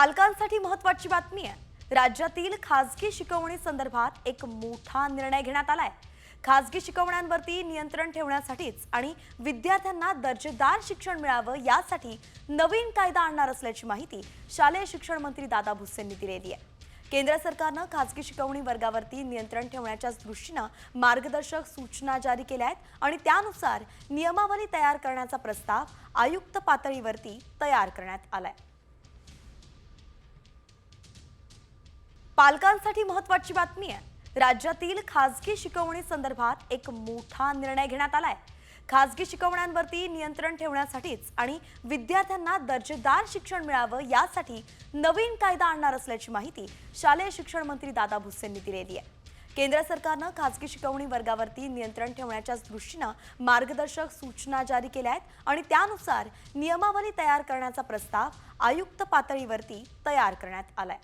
पालकांसाठी महत्वाची बातमी आहे. राज्यातील खासगी शिकवणी संदर्भात एक मोठा निर्णय घेण्यात आलाय. खासगी शिकवण्यांवरती नियंत्रण ठेवण्यासाठीच आणि विद्यार्थ्यांना दर्जेदार शिक्षण मिळावं यासाठी नवीन कायदा आणणार असल्याची माहिती शालेय शिक्षण मंत्री दादा भुसेंनी दिलेली आहे. केंद्र सरकारनं खासगी शिकवणी वर्गावरती नियंत्रण ठेवण्याच्या दृष्टीनं मार्गदर्शक सूचना जारी केल्या आहेत आणि त्यानुसार नियमावली तयार करण्याचा प्रस्ताव आयुक्त पातळीवरती तयार करण्यात आला आहे पालकांसाठी महत्वाची बातमी आहे. राज्यातील खासगी शिकवणी संदर्भात एक मोठा निर्णय घेण्यात आलाय. खासगी शिकवण्यांवरती नियंत्रण ठेवण्यासाठीच आणि विद्यार्थ्यांना दर्जेदार शिक्षण मिळावं यासाठी नवीन कायदा आणणार असल्याची माहिती शालेय शिक्षण मंत्री दादा भुसेंनी दिलेली आहे. केंद्र सरकारनं खासगी शिकवणी वर्गावरती नियंत्रण ठेवण्याच्या दृष्टीनं मार्गदर्शक सूचना जारी केल्या आहेत आणि त्यानुसार नियमावली तयार करण्याचा प्रस्ताव आयुक्त पातळीवरती तयार करण्यात आलाय.